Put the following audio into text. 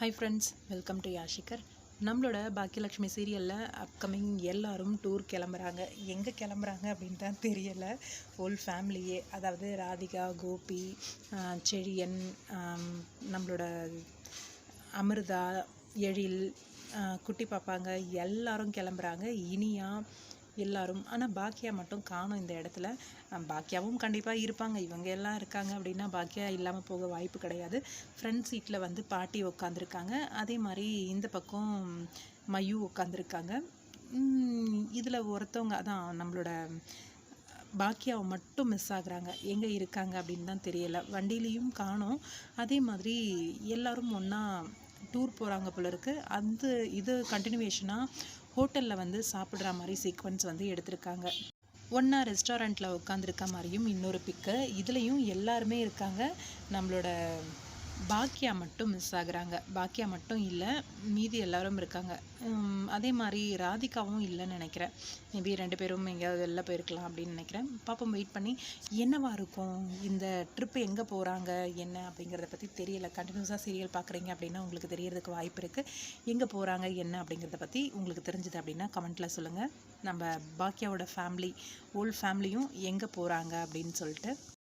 Hi friends welcome to யாஷிகர் நம்மளோட பாக்கியலக்ஷ்மி சீரியலில் அப்கமிங் எல்லாரும் டூர் கிளம்புறாங்க. எங்கே கிளம்புறாங்க அப்படின்னு தான் தெரியலை. ஃபுல் ஃபேமிலியே அதாவது ராதிகா கோபி செழியன் நம்மளோட அமிர்தா எழில் குட்டி பாப்பாங்க எல்லாரும் கிளம்புறாங்க. இனியா எல்லாரும் ஆனால் பாக்கியா மட்டும் காணும் இந்த இடத்துல. பாக்கியாவும் கண்டிப்பாக இருப்பாங்க. இவங்க எல்லாம் இருக்காங்க அப்படின்னா பாக்கியா இல்லாமல் போக வாய்ப்பு கிடையாது. ஃப்ரண்ட் சீட்டில் வந்து பாட்டி உட்காந்துருக்காங்க அதே மாதிரி இந்த பக்கம் மயு உட்காந்துருக்காங்க இதில் ஒருத்தவங்க அதான் நம்மளோட பாக்கியாவை மட்டும் மிஸ் ஆகுறாங்க. எங்கே இருக்காங்க அப்படின்னு தான் தெரியலை. வண்டியிலையும் காணும். அதே மாதிரி எல்லோரும் ஒன்றா டூர் போகிறாங்க போல இருக்குது அந்த இது கண்டினியூவேஷனாக ஹோட்டலில் வந்து சாப்பிட்ற மாதிரி சீக்வன்ஸ் வந்து எடுத்திருக்காங்க. ஒன்றா ரெஸ்டாரண்ட்டில் உட்காந்துருக்க மாதிரியும் இன்னொரு பிக்கு இதுலேயும் எல்லாருமே இருக்காங்க. நம்மளோட பாக்கியா மட்டும் மிஸ் ஆகுறாங்க. பாக்கியா மட்டும் இல்லை மீதி எல்லாரும் இருக்காங்க. அதே மாதிரி ராதிகாவும் இல்லைன்னு நினைக்கிறேன். மேபி ரெண்டு பேரும் எங்கேயாவது வெளில போயிருக்கலாம் அப்படின்னு நினைக்கிறேன். பாப்போம் வெயிட் பண்ணி என்னவா இருக்கும்? இந்த ட்ரிப் எங்கே போகிறாங்க என்ன அப்படிங்கிறத பற்றி தெரியல. கண்டினியூஸாக சீரியல் பார்க்குறீங்க அப்படின்னா உங்களுக்கு தெரியறதுக்கு வாய்ப்பு இருக்குது எங்கே போகிறாங்க என்ன அப்படிங்கிறத பற்றி உங்களுக்கு தெரிஞ்சுது அப்படின்னா கமெண்ட்டில் சொல்லுங்கள் நம்ம பாக்கியாவோட ஃபேமிலி ஓல்ட் ஃபேமிலியும் எங்கே போகிறாங்க அப்படின்னு சொல்லிட்டு